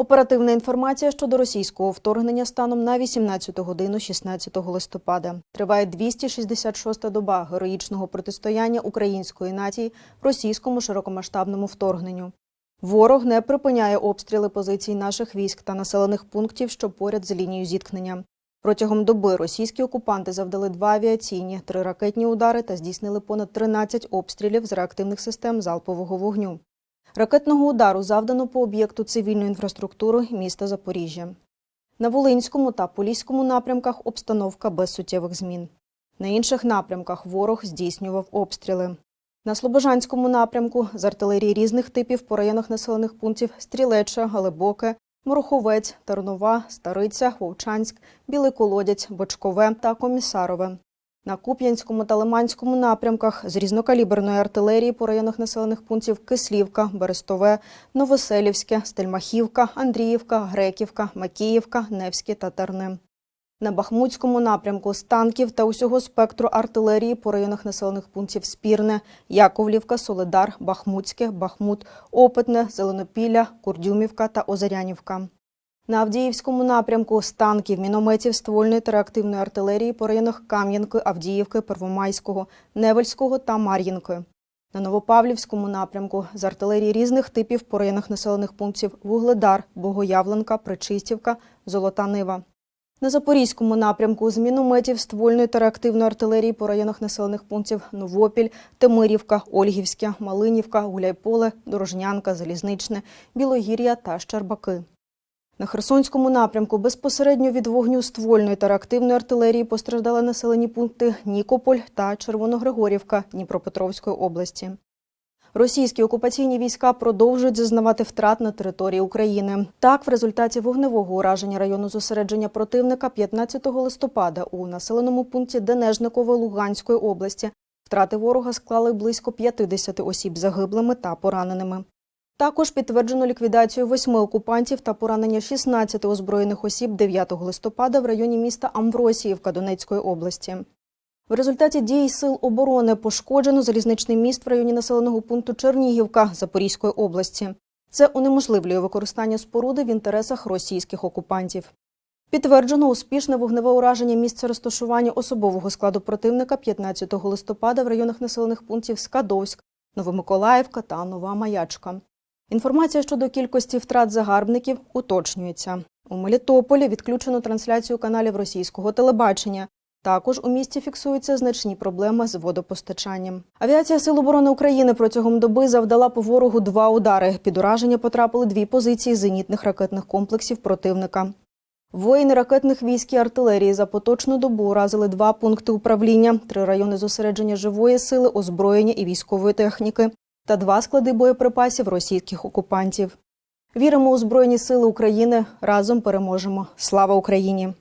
Оперативна інформація щодо російського вторгнення станом на 18 годину 16 листопада. Триває 266-та доба героїчного протистояння української нації російському широкомасштабному вторгненню. Ворог не припиняє обстріли позицій наших військ та населених пунктів, що поряд з лінією зіткнення. Протягом доби російські окупанти завдали два авіаційні, три ракетні удари та здійснили понад 13 обстрілів з реактивних систем залпового вогню. Ракетного удару завдано по об'єкту цивільної інфраструктури міста Запоріжжя. На Волинському та Поліському напрямках обстановка без суттєвих змін. На інших напрямках ворог здійснював обстріли. На Слобожанському напрямку з артилерії різних типів по районах населених пунктів Стрілеча, Глибоке, Мороховець, Тарнова, Стариця, Вовчанськ, Білий Колодязь, Бочкове та Комісарове. На Куп'янському та Лиманському напрямках з різнокаліберної артилерії по районах населених пунктів Кислівка, Берестове, Новоселівське, Стельмахівка, Андріївка, Греківка, Макіївка, Невське та Терне. На Бахмутському напрямку з танків та усього спектру артилерії по районах населених пунктів Спірне, Яковлівка, Соледар, Бахмутське, Бахмут, Опитне, Зеленопілля, Курдюмівка та Озарянівка. На Авдіївському напрямку з танків, мінометів, ствольної та реактивної артилерії по районах Кам'янки, Авдіївки, Первомайського, Невельського та Мар'їнки. На Новопавлівському напрямку з артилерії різних типів по районах населених пунктів Вугледар, Богоявленка, Причистівка, Золота Нива. На Запорізькому напрямку з мінометів, ствольної та реактивної артилерії по районах населених пунктів Новопіль, Темирівка, Ольгівське, Малинівка, Гуляйполе, Дорожнянка, Залізничне, Білогір'я та Щербаки. На Херсонському напрямку безпосередньо від вогню ствольної та реактивної артилерії постраждали населені пункти Нікополь та Червоногригорівка Дніпропетровської області. Російські окупаційні війська продовжують зазнавати втрат на території України. Так, в результаті вогневого ураження району зосередження противника 15 листопада у населеному пункті Денежникове Луганської області втрати ворога склали близько 50 осіб загиблими та пораненими. Також підтверджено ліквідацію восьми окупантів та поранення 16 озброєних осіб 9 листопада в районі міста Амвросіївка Донецької області. В результаті дій сил оборони пошкоджено залізничний міст в районі населеного пункту Чернігівка Запорізької області. Це унеможливлює використання споруди в інтересах російських окупантів. Підтверджено успішне вогневе ураження місця розташування особового складу противника 15 листопада в районах населених пунктів Скадовськ, Новомиколаївка та Нова Маячка. Інформація щодо кількості втрат загарбників уточнюється. У Мелітополі відключено трансляцію каналів російського телебачення. Також у місті фіксуються значні проблеми з водопостачанням. Авіація Сил оборони України протягом доби завдала по ворогу два удари. Під ураження потрапили дві позиції зенітних ракетних комплексів противника. Воїни ракетних військ і артилерії за поточну добу уразили два пункти управління, три райони зосередження живої сили, озброєння і військової техніки та два склади боєприпасів російських окупантів. Віримо у Збройні Сили України. Разом переможемо. Слава Україні!